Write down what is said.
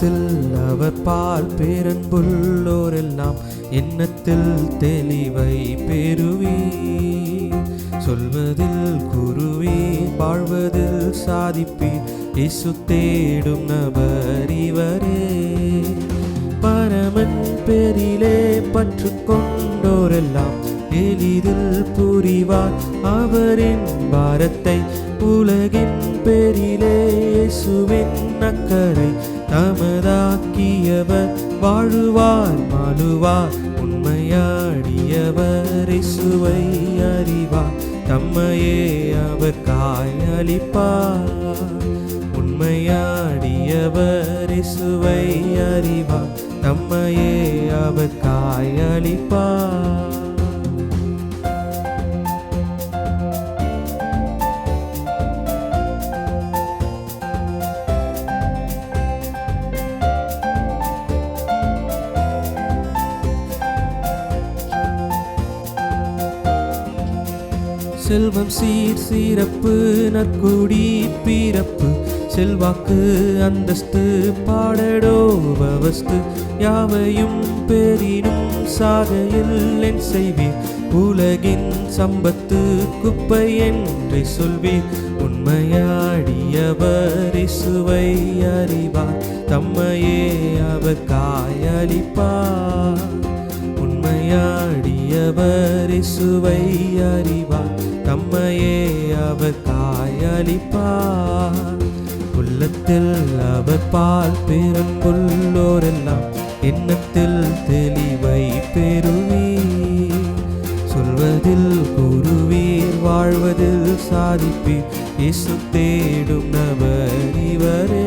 எண்ணத்தில் அவர் பால் பேரன்புள்ளோரெல்லாம் எண்ணத்தில் தெளிவை பெறுவி சொல்வதில் குருவி வாழ்வதில் சாதிப்பீர். இசு தேடும் நபர் இவரே. பரமன் பேரிலே பற்று கொண்டோரெல்லாம் எளிதில் புரிவார். அவரின் பாரத்தை உலகின் பேரிலே இயேசுவின் அக்கறை தமதாக்கியவர் வாழுவார் மாழுவார் உண்மையாடியவர் இசுவை அறிவார். தம்மையே அவர் காயளிப்பார் உண்மையாடியவர் இசுவை அறிவார். தம்மையே அவர் காயளிப்பார் செல்வம் சீர் சீரப்பு நற்குடி பீரப்பு செல்வாக்கு அந்தஸ்து பாடடோ பவஸ்து யாவையும் பெரினும் சாகையில் என் செய்வீர். உலகின் சம்பத்து குப்பை என்று சொல்வீர். உண்மையாடியவர் இசுவை அறிவார். தம்மையே அவர் காயளிப்பார். தம்மையாடியவர் இசுவை அறிவார். தம்மையே அவர் காயளிப்பார் உள்ளத்தில் அவர் பால் பெரும்புள்ளோரெல்லாம் எண்ணத்தில் தெளிவை பெறுவீர். சொல்வதில் குருவீர் வாழ்வதில் சாதிப்பீர். இசு தேடும் நபர் இவரே.